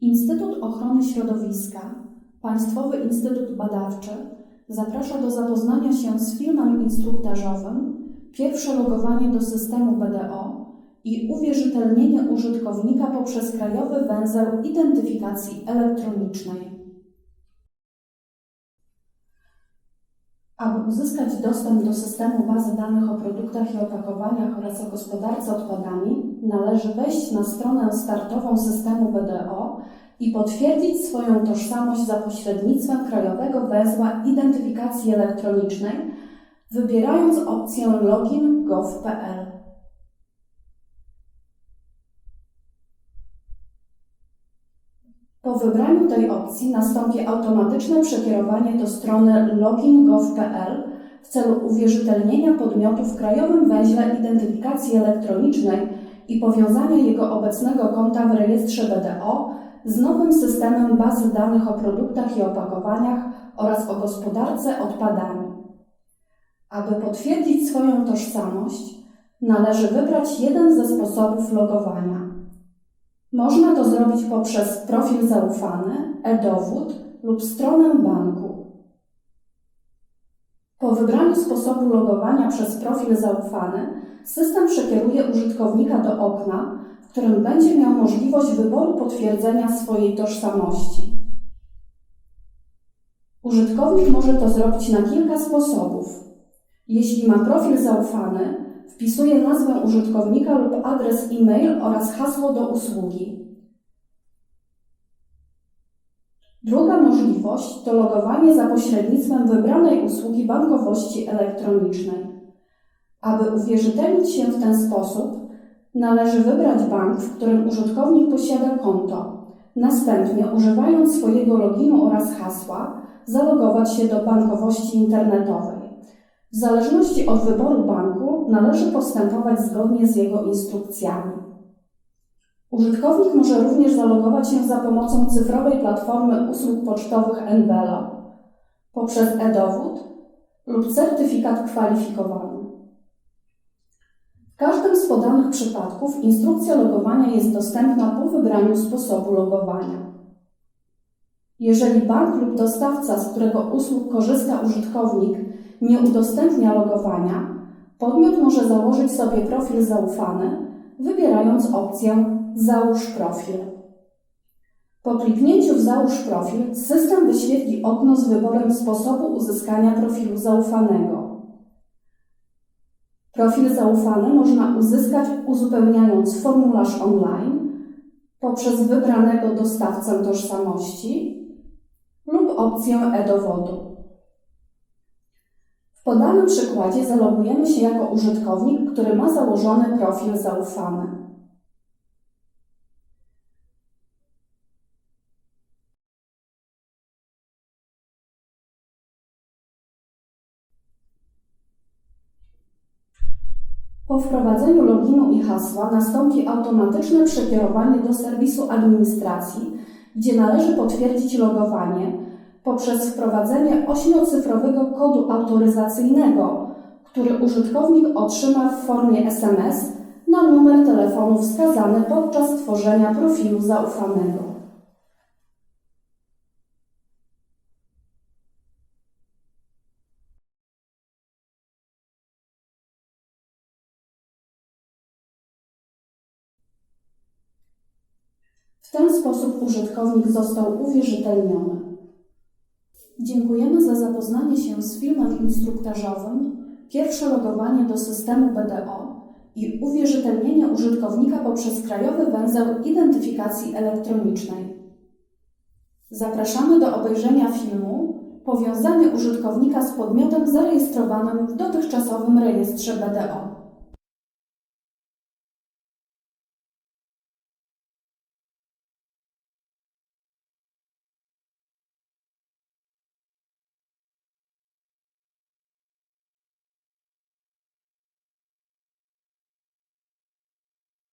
Instytut Ochrony Środowiska, Państwowy Instytut Badawczy zaprasza do zapoznania się z filmem instruktażowym Pierwsze logowanie do systemu BDO i uwierzytelnienie użytkownika poprzez krajowy węzeł identyfikacji elektronicznej. Aby uzyskać dostęp do systemu bazy danych o produktach i opakowaniach oraz o gospodarce odpadami, należy wejść na stronę startową systemu BDO i potwierdzić swoją tożsamość za pośrednictwem krajowego węzła identyfikacji elektronicznej, wybierając opcję Login Po wybraniu tej opcji nastąpi automatyczne przekierowanie do strony login.gov.pl w celu uwierzytelnienia podmiotu w Krajowym Węźle Identyfikacji Elektronicznej i powiązania jego obecnego konta w rejestrze BDO z nowym systemem bazy danych o produktach i opakowaniach oraz o gospodarce odpadami. Aby potwierdzić swoją tożsamość, należy wybrać jeden ze sposobów logowania. Można to zrobić poprzez profil zaufany, e-dowód lub stronę banku. Po wybraniu sposobu logowania przez profil zaufany, system przekieruje użytkownika do okna, w którym będzie miał możliwość wyboru potwierdzenia swojej tożsamości. Użytkownik może to zrobić na kilka sposobów. Jeśli ma profil zaufany, wpisuje nazwę użytkownika lub adres e-mail oraz hasło do usługi. Druga możliwość to logowanie za pośrednictwem wybranej usługi bankowości elektronicznej. Aby uwierzytelnić się w ten sposób, należy wybrać bank, w którym użytkownik posiada konto. Następnie, używając swojego loginu oraz hasła, zalogować się do bankowości internetowej. W zależności od wyboru banku należy postępować zgodnie z jego instrukcjami. Użytkownik może również zalogować się za pomocą cyfrowej platformy usług pocztowych Envelo poprzez e-dowód lub certyfikat kwalifikowany. W każdym z podanych przypadków instrukcja logowania jest dostępna po wybraniu sposobu logowania. Jeżeli bank lub dostawca, z którego usług korzysta użytkownik, nie udostępnia logowania, podmiot może założyć sobie profil zaufany, wybierając opcję Załóż profil. Po kliknięciu w Załóż profil, system wyświetli okno z wyborem sposobu uzyskania profilu zaufanego. Profil zaufany można uzyskać uzupełniając formularz online poprzez wybranego dostawcę tożsamości lub opcję e-dowodu. W podanym przykładzie zalogujemy się jako użytkownik, który ma założony profil zaufany. Po wprowadzeniu loginu i hasła nastąpi automatyczne przekierowanie do serwisu administracji, gdzie należy potwierdzić logowanie poprzez wprowadzenie ośmiocyfrowego kodu autoryzacyjnego, który użytkownik otrzyma w formie SMS na numer telefonu wskazany podczas tworzenia profilu zaufanego. W ten sposób użytkownik został uwierzytelniony. Dziękujemy za zapoznanie się z filmem instruktażowym Pierwsze logowanie do systemu BDO i uwierzytelnienie użytkownika poprzez krajowy węzeł identyfikacji elektronicznej. Zapraszamy do obejrzenia filmu Powiązanie użytkownika z podmiotem zarejestrowanym w dotychczasowym rejestrze BDO.